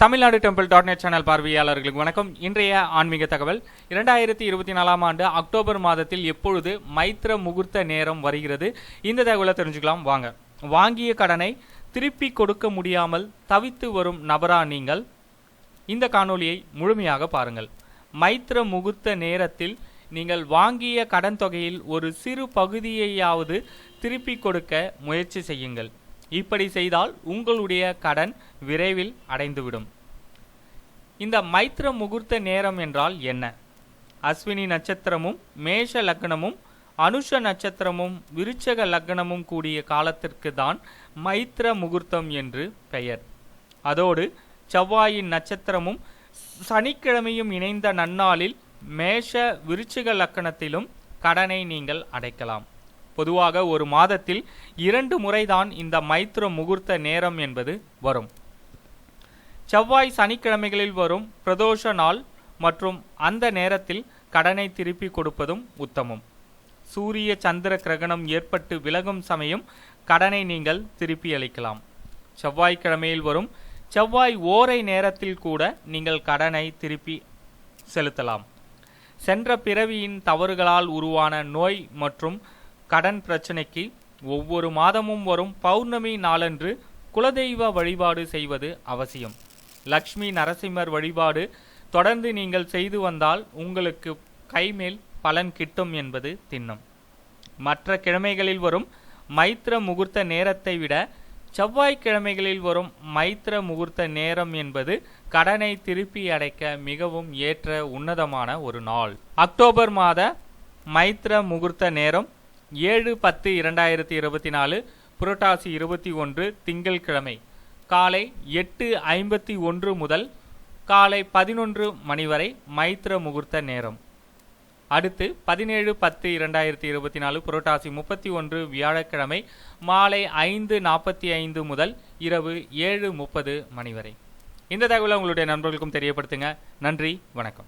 Tamil Nadu temple dot net channel பார்வையாளர்களுக்கு வணக்கம். இன்றைய ஆன்மீக தகவல். இரண்டாயிரத்தி இருபத்தி நாலாம் ஆண்டு அக்டோபர் மாதத்தில் எப்பொழுது மைத்திர முகூர்த்த நேரம் வருகிறது? இந்த தகவலை தெரிஞ்சுக்கலாம். வாங்க. வாங்கிய கடனை திருப்பி கொடுக்க முடியாமல் தவித்து வரும் நபரா நீங்கள்? இந்த காணொளியை முழுமையாக பாருங்கள். மைத்திர முகூர்த்த நேரத்தில் நீங்கள் வாங்கிய கடன் தொகையில் ஒரு சிறு பகுதியையாவது திருப்பி கொடுக்க முயற்சி செய்யுங்கள். இப்படி செய்தால் உங்களுடைய கடன் விரைவில் அடைந்துவிடும். இந்த மைத்திர முகூர்த்த நேரம் என்றால் என்ன? அஸ்வினி நட்சத்திரமும் மேஷ லக்னமும் அனுஷ நட்சத்திரமும் விருச்சக லக்னமும் கூடிய காலத்திற்கு தான் மைத்திர முகூர்த்தம் என்று பெயர். அதோடு செவ்வாயின் நட்சத்திரமும் சனிக்கிழமையும் இணைந்த நன்னாளில் மேஷ விருச்சிக லக்கணத்திலும் கடனை நீங்கள் அடைக்கலாம். பொதுவாக ஒரு மாதத்தில் இரண்டு முறைதான் இந்த மைத்ர முகூர்த்த நேரம் என்பது வரும். செவ்வாய் சனிக்கிழமைகளில் வரும் பிரதோஷ நாள் மற்றும் அந்த நேரத்தில் கடனை திருப்பி கொடுப்பதும் உத்தமம். சூரிய சந்திர கிரகணம் ஏற்பட்டு விலகும் சமயம் கடனை நீங்கள் திருப்பி அளிக்கலாம். செவ்வாய்க்கிழமையில் வரும் செவ்வாய் ஓரை நேரத்தில் கூட நீங்கள் கடனை திருப்பி செலுத்தலாம். சென்ற பிறவியின் தவறுகளால் உருவான நோய் மற்றும் கடன் பிரச்சனைக்கு ஒவ்வொரு மாதமும் வரும் பௌர்ணமி நாளன்று குலதெய்வ வழிபாடு செய்வது அவசியம். லக்ஷ்மி நரசிம்மர் வழிபாடு தொடர்ந்து நீங்கள் செய்து வந்தால் உங்களுக்கு கைமேல் பலன் கிட்டும் என்பது திண்ணம். மற்ற கிழமைகளில் வரும் மைத்திர முகூர்த்த நேரத்தை விட செவ்வாய்க்கிழமைகளில் வரும் மைத்திர முகூர்த்த நேரம் என்பது கடனை திருப்பி அடைக்க மிகவும் ஏற்ற உன்னதமான ஒரு நாள். அக்டோபர் மாத மைத்திர முகூர்த்த நேரம் ஏழு பத்து இரண்டாயிரத்தி இருபத்தி நாலு புரட்டாசி இருபத்தி ஒன்று திங்கள்கிழமை காலை எட்டு ஐம்பத்தி ஒன்று முதல் காலை பதினொன்று மணி வரை மைத்திர முகூர்த்த நேரம். அடுத்து பதினேழு பத்து இரண்டாயிரத்தி இருபத்தி நாலு புரட்டாசி முப்பத்தி ஒன்று வியாழக்கிழமை மாலை ஐந்து நாற்பத்தி ஐந்து முதல் இரவு ஏழு முப்பது மணி வரை. இந்த தகவலை உங்களுடைய நண்பர்களுக்கும் தெரியப்படுத்துங்க. நன்றி வணக்கம்.